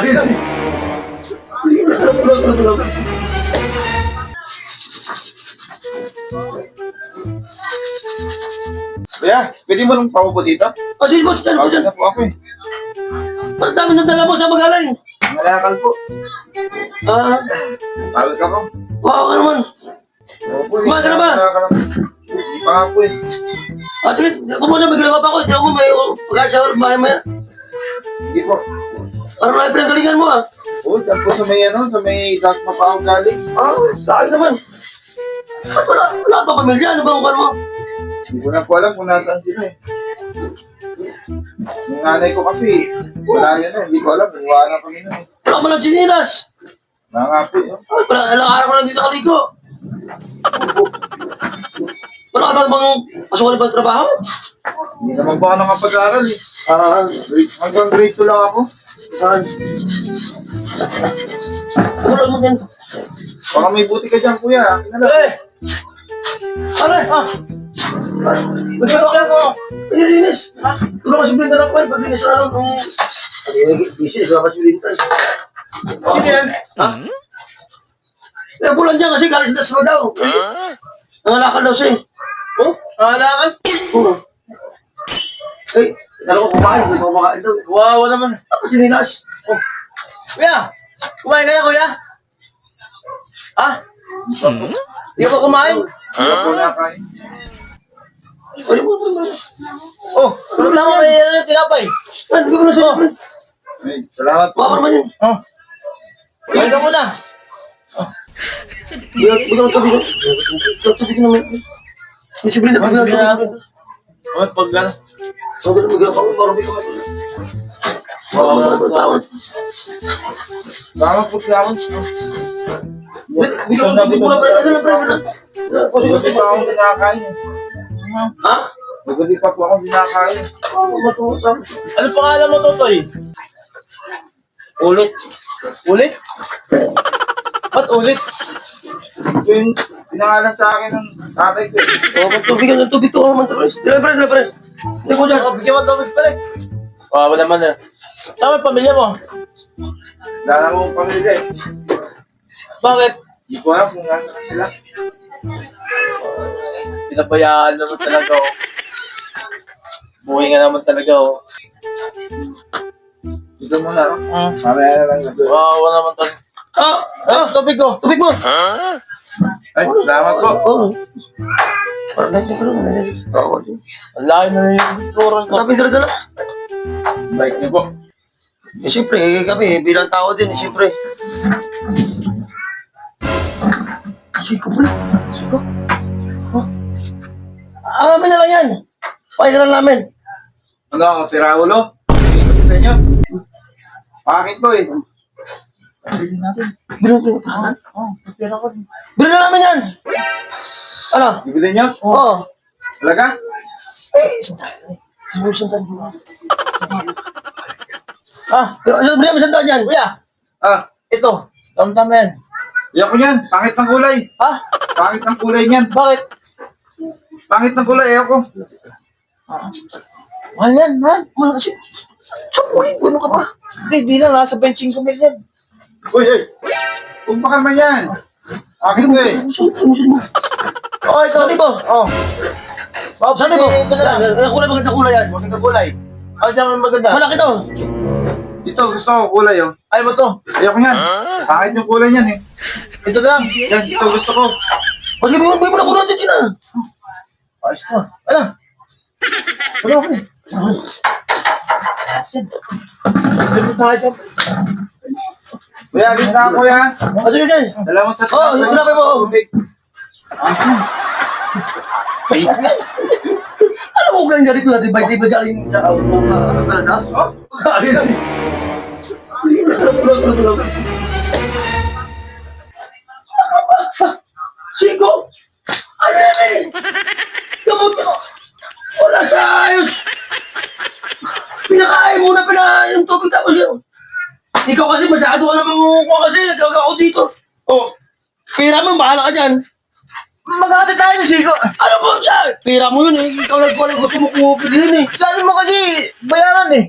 Ayos eh. Kuya, pwede mo nang paupo dito? O sige, boss, dyan po Paupo dyan. na po ako eh. Ang dami ng dala mo sa magaling. Malakal po. Ah, Tawag ka ko. wow ka naman. Opo eh. Kumain ka na ba? Malakal ako. Hindi pa nga po eh. Ah, sige, pumunta, may ginagawa pa ako. Hindi ako may pagkasya, maya maya. Hindi po. Parang na pinagalingan mo ah. Oo, dyan po sa may ano, sa may das na pa ako galing. Ah, sa akin naman. Ba't wala, wala pa pamilya? Ano bang ano mo? Hindi ko na po alam kung nasaan sila eh. Yung nanay ko kasi, wala yun eh. Hindi ko alam, nagawa na kami nun eh. Wala mo ng chinilas. Mga nga po eh. Ay, wala, ilang araw ko lang dito kaligo. Wala ka bang bang pasukan ba trabaho? Hindi naman po ako nakapag-aral eh. Ah, Hanggang grade 2 lang ako. ah. Wala mo yan. Baka may buti ka dyan, kuya. Akin na lang. Eh! Ano eh? Ah! Gusto ko kaya ko. Nililinis. Ha? Tulong ka si Blintan ako pa. Pag-inis na lang kung... Busy, tulong ka si Blintan. Sino yan? Ha? Eh, bulan dyan kasi galing sa dasma daw. Eh, nangalakal daw siya eh. Oh, naalakal? Oo. Eh, dalawa ko kumain. Hindi ko kumakain daw. Wawa naman. Ako sinilas. Oh. Kuya, kumain ka na, kuya? Ah? Hindi ka kumain? Hindi ka po nakain. Ano mo? Oh, ano lang mo may ano tinapay? Ano ko na siya? Ay, salamat po. Baka naman yun. Oh. Kumain ka muna. Ha? Magabi pa po ako matuwa. Ano pangalan mo, Totoy? Ulit. Ulit? Ba't ulit? Yung pinangalan sa akin ng tatay ko. eh. Oh, ba't tubig ng tubig to? Oh, man, pre. Dila, pre, pre. Hindi ko dyan. Oh, bigyan mo tubig pala. Wawa naman na. Saan ang pamilya mo? Wala mong pamilya eh. Bakit? Hindi ko alam kung nasa sila. Pinabayaan naman talaga oh. Buhay nga naman talaga oh. Ito mo na, no? Ah. Mamaya na lang. Wawa naman talaga. Ah, Ah, tubig ko. tubig mo. Ay, salamat po. Oh. Parang ganito ko lang. Oo. Ang laki na yung restaurant ko. Sabi dala dala. Bike niyo po. Eh, siyempre, eh, kami, bilang tao din, eh, siyempre. Siko, pre. Siko. Oh. Ah, amin na lang yan. Pakinggan namin. Ano ako, si Raulo? Ko sa inyo. Bakit to eh? Bili natin. Bilang, bilang, tahanan. Oh, pera ko. Bilang na namin yan. Ano? Bibili niyo? Oo. Oh. Talaga? Eh, siguro sandaan mo. Ah, ano bigyan mo sandaan yan? Kuya! Ah, ito. Tamtam yan. Iyak ko yan. Pangit ng kulay. Ha? Pangit ng kulay niyan. Bakit? Pangit ng kulay. Iyak ko. Mahal yan, mahal. Mahal kasi. Sa pulit, ano ka ba? Hindi, di na. Nasa 25 mil yan. Uy, uy. Kung baka man yan. Akin ko eh. Oh, ito. Saan mo? Oh. Oh, Saan mo? Ito na lang. Ang kulay, maganda kulay yan. Maganda kulay. Ay, saan ang maganda? Malaki to. Ito, gusto ko kulay, oh. Ay, mo to. Ayoko yan. Pangit yung kulay niyan, eh. Ito na lang. Yan, ito gusto ko. Mas gabi mo, mo na kulay din yun Ayos to. Ano? Ano ako eh? Ano tayo? Kuya, alis na ako, kuya. Ah, sige, sige. Salamat sa Oh, yung sinabi mo. Alam mo kung ganito natin, ba, di ba galing sa uh, Canada? Oh, ayos eh. Siko! Ano yan eh? Gamot ko! Wala sa ayos! Pinakain mo na pina yung tubig tapos yun. Ikaw kasi masyado ka namang kuha kasi nagkagawa ako dito. Oh, pira mo, bahala ka dyan. Maghati tayo ni Siko. Ano po siya? Pira mo yun eh. Ikaw nagkuha gusto mo kumuha yun eh. Sabi mo kasi, bayaran eh.